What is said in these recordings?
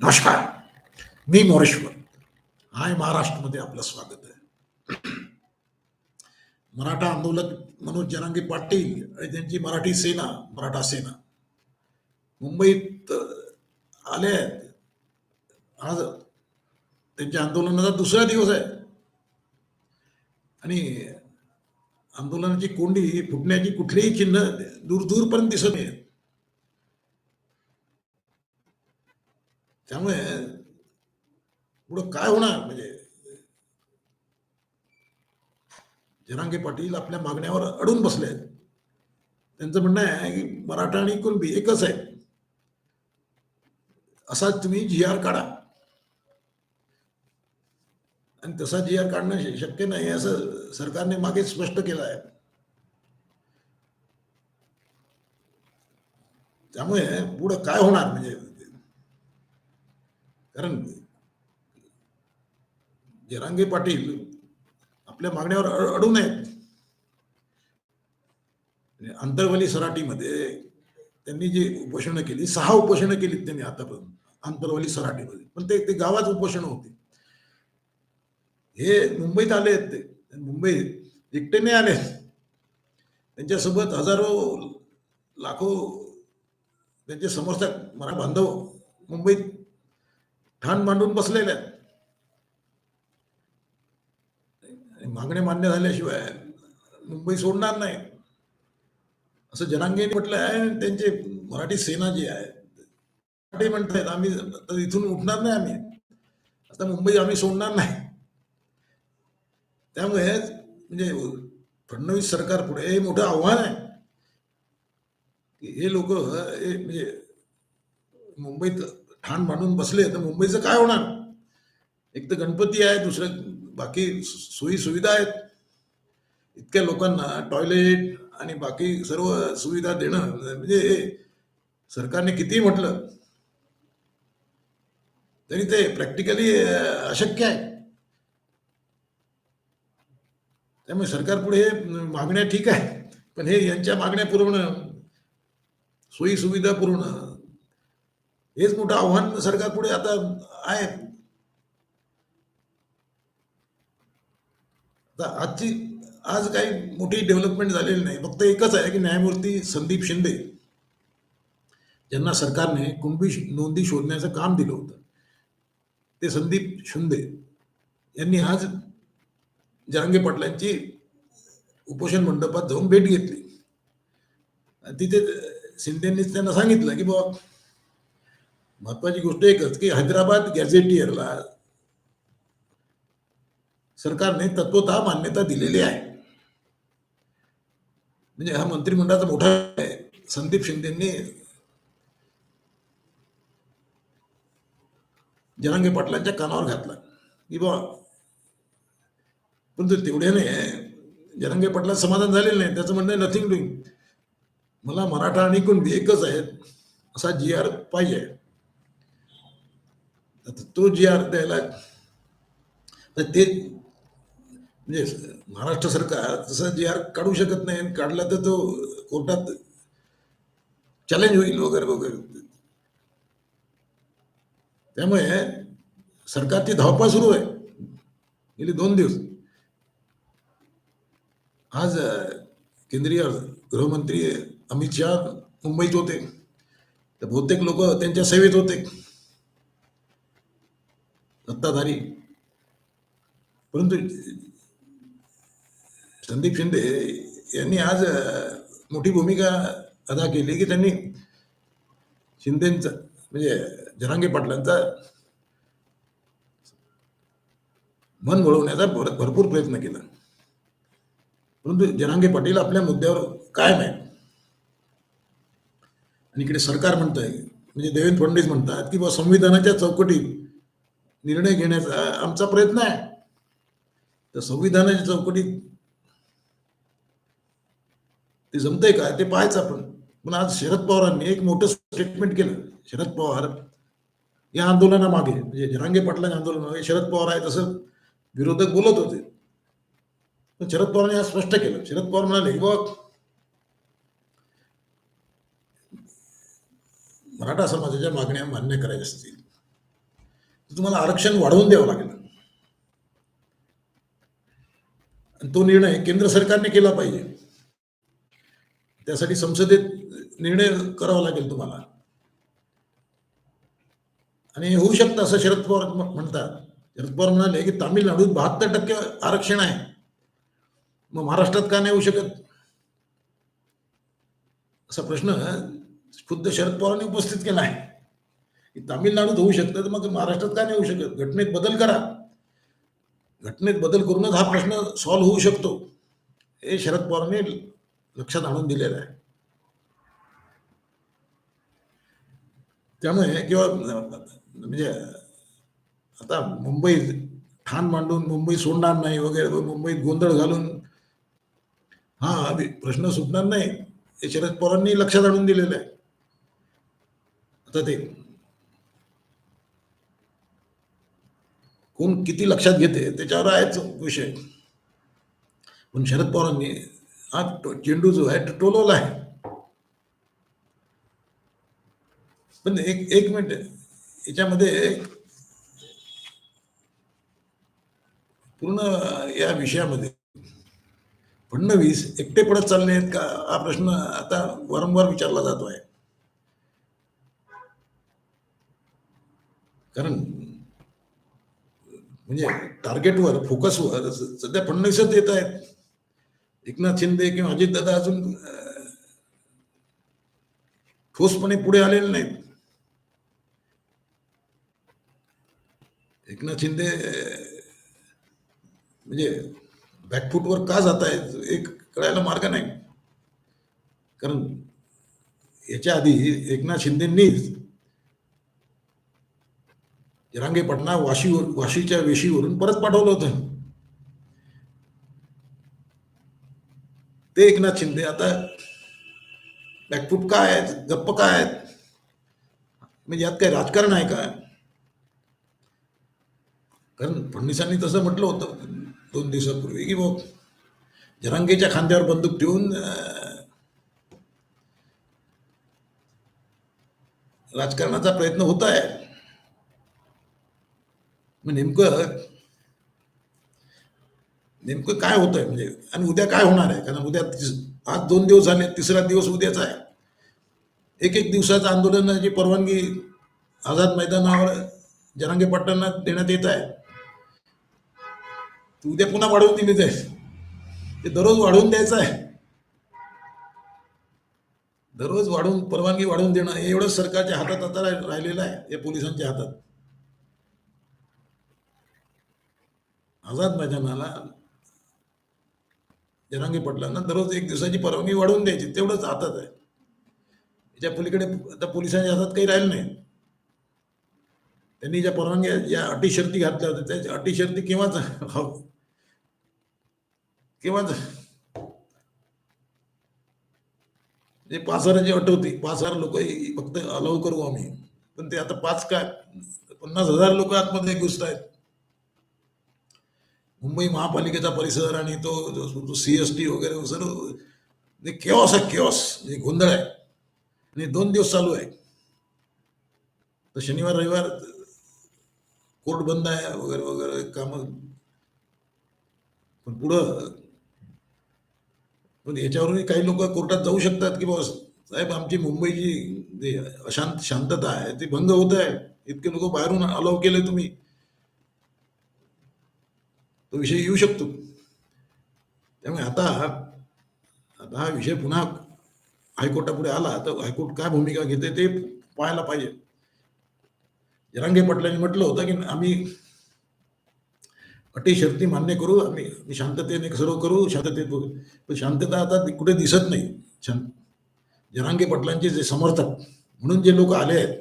नमस्कार. मी मोरेश्वर. हाय महाराष्ट्रमध्ये आपलं स्वागत आहे. मराठा आंदोलक मनोज जनांगी पाटील आणि त्यांची मराठी सेना मराठा सेना. मुंबईत आले आहेत. आज त्यांच्या आंदोलनाचा दुसरा दिवस आहे. आणि आंदोलनाची कोंडी फुटण्याची कुठलीही चिन्ह दूर दूरपर्यंत दिसत नाही त्यामुळे पुढं काय होणार? म्हणजे जनांगे पाटील आपल्या मागण्यावर अडून बसले आहेत. त्यांचं म्हणणं आहे की मराठा आणि कुणबी एकच आहे असाच तुम्ही जी आर काढा. आणि तसा जी आर काढणं शक्य नाही असं सरकारने मागे स्पष्ट केलं आहे. त्यामुळे पुढं काय होणार? म्हणजे कारण जरांगे पाटील आपल्या मागण्यावर अ- अडून आहेत आंतरवली सराटीमध्ये त्यांनी जी उपोषणं केली सहा उपोषणं केली त्यांनी आतापर्यंत आंतरवली सराटीमध्ये. पण ते ते गावात उपोषणं होते. हे मुंबईत आले आहेत ते. मुंबईत एकटे नाही आले त्यांच्यासोबत हजारो लाखो त्यांचे समर्थक मरा बांधव मुंबईत ठाण मांडून बसलेले आहेत. मागण्या मान्य झाल्याशिवाय मुंबई सोडणार नाही. असं जनांगेने म्हटलं आहे त्यांचे मराठी सेना जी आहे मराठी म्हणतायत आम्ही इथून उठणार नाही आम्ही. आता मुंबई आम्ही सोडणार नाही. त्यामुळे म्हणजे फडणवीस सरकार पुढे हे मोठं आव्हान आहे. की हे लोक म्हणजे मुंबईत ठाण मांडून बसले तर मुंबईचं काय होणार? एक तर गणपती आहे दुसरं बाकी सोयी सुविधा आहेत. इतक्या लोकांना टॉयलेट आणि बाकी सर्व सुविधा देणं म्हणजे हे सरकारने किती म्हटलं तरी ते प्रॅक्टिकली अशक्य आहे. त्यामुळे सरकार पुढे हे मागण्या ठीक आहे पण हे यांच्या मागण्या पुरवणं सोयी सुविधा पुरवणं हेच मोठं आव्हान सरकार पुढे आता आहे. आजची आज काही मोठी डेव्हलपमेंट झालेली नाही. फक्त एकच आहे की न्यायमूर्ती संदीप शिंदे ज्यांना सरकारने कुणबी नोंदी शोधण्याचं काम दिलं होतं. ते संदीप शिंदे यांनी आज जरांगे पाटलांची उपोषण मंडपात जाऊन भेट घेतली. तिथे शिंदेंनीच त्यांना सांगितलं की बाबा महत्वाची गोष्ट एकच की हैदराबाद गॅझेटियरला सरकारने तत्वतः मान्यता दिलेली आहे. म्हणजे हा मंत्रिमंडळाचा मोठा आहे. संदीप शिंदेंनी जनांगे पाटलांच्या कानावर घातला. की बा पण तेवढ्याने जनांगे पाटला समाधान झालेलं नाही. त्याचं म्हणणं नथिंग डुईंग मला मराठा आणि कुणबी एकच आहेत असा जी आर पाहिजे. आता तो जी आर द्यायला तर ते म्हणजे महाराष्ट्र सरकार तसं जी आर काढू शकत नाही आणि काढला तर तो कोर्टात चॅलेंज होईल वगैरे वगैरे. त्यामुळे सरकारची धावपळ सुरू आहे. गेली दोन दिवस. आज केंद्रीय गृहमंत्री अमित शहा मुंबईत होते. तर बहुतेक लोक त्यांच्या सेवेत होते. सत्ताधारी परंतु संदीप शिंदे यांनी आज मोठी भूमिका अदा केली की त्यांनी शिंदेचा म्हणजे जरांगे पाटलांचा मन वळवण्याचा भर- भरपूर प्रयत्न केला. परंतु जरांगे पाटील आपल्या मुद्द्यावर कायम आहे आणि इकडे सरकार म्हणतंय म्हणजे देवेंद्र फडणवीस म्हणतात की बा संविधानाच्या चौकटीत निर्णय घेण्याचा आमचा प्रयत्न आहे. तर संविधानाच्या चौकटीत ते जमतंय का? ते पाहायचं आपण. पण आज शरद पवारांनी एक मोठं स्टेटमेंट केलं. शरद पवार या आंदोलनामागे म्हणजे जरांगे पाटलांच्या आंदोलनामागे शरद पवार आहेत असं विरोधक बोलत होते. पण शरद पवारांनी आज स्पष्ट केलं. शरद पवार म्हणाले बघ मराठा समाजाच्या मागण्या मान्य करायच्या असतील. तर तुम्हाला आरक्षण वाढवून द्यावं लागेल. आणि तो निर्णय केंद्र सरकारने केला पाहिजे. त्यासाठी संसदेत निर्णय करावा लागेल तुम्हाला. आणि होऊ शकतं असं शरद पवार म्हणतात. शरद पवार म्हणाले की तामिळनाडूत बहात्तर टक्के आरक्षण आहे. मग महाराष्ट्रात का नाही होऊ शकत? असा प्रश्न खुद्द शरद पवारांनी उपस्थित केला आहे. तामिळनाडूत होऊ शकतं तर मग महाराष्ट्रात का नाही होऊ शकत. घटनेत बदल करा. घटनेत बदल करूनच हा प्रश्न सॉल्व्ह होऊ शकतो. हे शरद पवारांनी लक्षात आणून दिलेलं आहे. त्यामुळे किंवा म्हणजे आता मुंबईत ठाण मांडून मुंबई सोडणार नाही वगैरे मुंबईत गोंधळ घालून हा प्रश्न सुटणार नाही हे शरद पवारांनी लक्षात आणून दिलेलं आहे. आता ते कोण किती लक्षात घेते त्याच्यावर आहेच विषय. पण शरद पवारांनी हा चेंडू जो आहे तो टोलवला आहे. पण एक एक मिनिट याच्यामध्ये पूर्ण या विषयामध्ये फडणवीस एकटे पडत चालले आहेत का हा प्रश्न आता वारंवार विचारला जातो आहे कारण म्हणजे टार्गेटवर फोकसवर सध्या फडणवीसच येत आहेत. एकनाथ शिंदे किंवा अजितदादा अजून ठोसपणे पुढे आलेले नाहीत. एकनाथ शिंदे म्हणजे बॅकफूटवर का जात आहेत एक कळायला मार्ग नाही. कारण याच्या आधी एकनाथ शिंदेंनीच जरांगे पटना वाशीवर वाशीच्या वेशीवरून परत पाठवलं होतं. ते एकनाथ शिंदे आता बॅकफूट काय आहेत? गप्प काय आहेत? म्हणजे यात काय राजकारण आहे का? कारण फडणवीसांनी तसं म्हटलं होतं दोन दिवसापूर्वी की बघ जरांगेच्या खांद्यावर बंदूक ठेवून राजकारणाचा प्रयत्न होत आहे. मग नेमकं नेमकं काय होत आहे म्हणजे आणि उद्या काय होणार आहे? कारण उद्या आज दोन दिवस झाले तिसरा दिवस उद्याचा आहे. एक एक दिवसाचं आंदोलनाची परवानगी आझाद मैदानावर जरांगे पट्टांना देण्यात येत आहे. उद्या पुन्हा वाढवून दिली जाईल. ते दररोज वाढवून द्यायचं आहे. दररोज वाढवून परवानगी वाढवून देणं हे एवढंच सरकारच्या हातात आता राहिलेलं आहे या पोलिसांच्या हातात. आझाद मैदानाला जरांगी पटलांना दररोज एक दिवसाची परवानगी वाढवून द्यायची तेवढंच हातात आहे. याच्या पलीकडे आता पोलिसांच्या हातात काही राहिलं नाही. त्यांनी ज्या परवानग्या ज्या अटी शर्ती घातल्या होत्या त्या अटी शर्ती केव्हाच हो. केव्हाच जे पाच हजाराची अट होती पाच हजार लोक फक्त अलाव करू आम्ही. पण ते आता पाच काय पन्नास हजार लोक आतमध्ये घुसत आहेत मुंबई महापालिकेचा परिसर आणि तो सी एस टी वगैरे सर्व ते आहे केऑस म्हणजे गोंधळ आहे. आणि दोन दिवस चालू आहे. तर शनिवार रविवार कोर्ट बंद आहे वगैरे वगैरे कामं. पण पुढं पण याच्यावरही काही लोक कोर्टात जाऊ शकतात की बस साहेब आमची मुंबईची जे अशांत शांतता आहे ती भंग होत आहे. इतके लोक बाहेरून अलाव केले तुम्ही. तो विषय येऊ शकतो. त्यामुळे आता आता हा विषय पुन्हा हायकोर्टापुढे आला तर हायकोर्ट काय भूमिका घेते ते पाहायला पाहिजे. जरांगे पाटलांनी म्हटलं होतं की आम्ही अटी शर्ती मान्य करू आम्ही आम्ही शांततेने सर्व करू शांततेत पण शांतता आता कुठे दिसत नाही. शांत जरांगे पाटलांचे जे समर्थक म्हणून जे लोक आले आहेत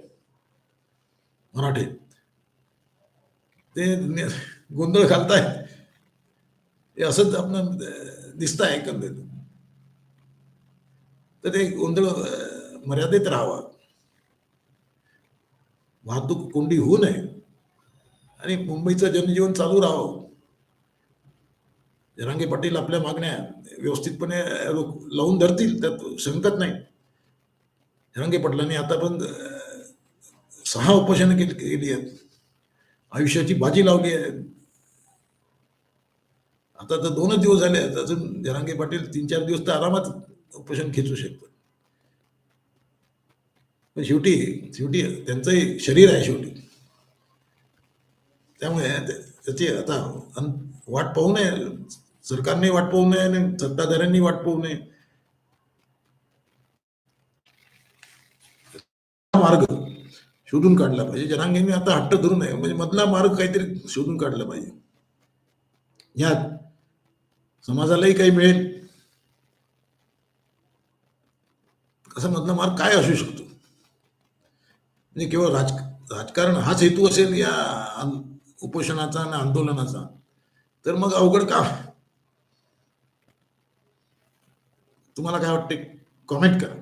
मराठे ते गोंधळ गोंधळ घालतायत. हे असंच आपण दिसतं आहे एकंदरीत तर ते गोंधळ मर्यादित मर्यादेत राहावा वाहतूक कोंडी होऊ नये आणि मुंबईचं जनजीवन चालू राहावं जरांगे पाटील आपल्या मागण्या व्यवस्थितपणे लोक लावून धरतील त्यात शंकत नाही जरांगे पाटलांनी आतापर्यंत सहा उपोषणं केली केली आहेत आयुष्याची बाजी लावली आहे आता तर दोनच दिवस झाले अजून जरांगे पाटील तीन चार दिवस तर आरामात उपोषण खेचू शकतात. पण शेवटी शेवटी त्यांचंही शरीर आहे शेवटी. त्यामुळे त्याची आता वाट पाहू नये. सरकारने वाट पाहू नये आणि सत्ताधाऱ्यांनी वाट पाहू नये. मार्ग शोधून काढला पाहिजे. जनांगेने आता हट्ट धरू नये. म्हणजे मधला मार्ग काहीतरी शोधून काढला पाहिजे. यात समाजालाही काही मिळेल. असा मधला मार्ग काय असू शकतो? म्हणजे केवळ राज राजकारण हाच हेतू असेल या उपोषणाचा आणि आंदोलनाचा? तर मग अवघड का? तुम्हाला काय वाटते? कॉमेंट करा.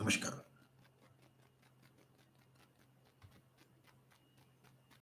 नमस्कार.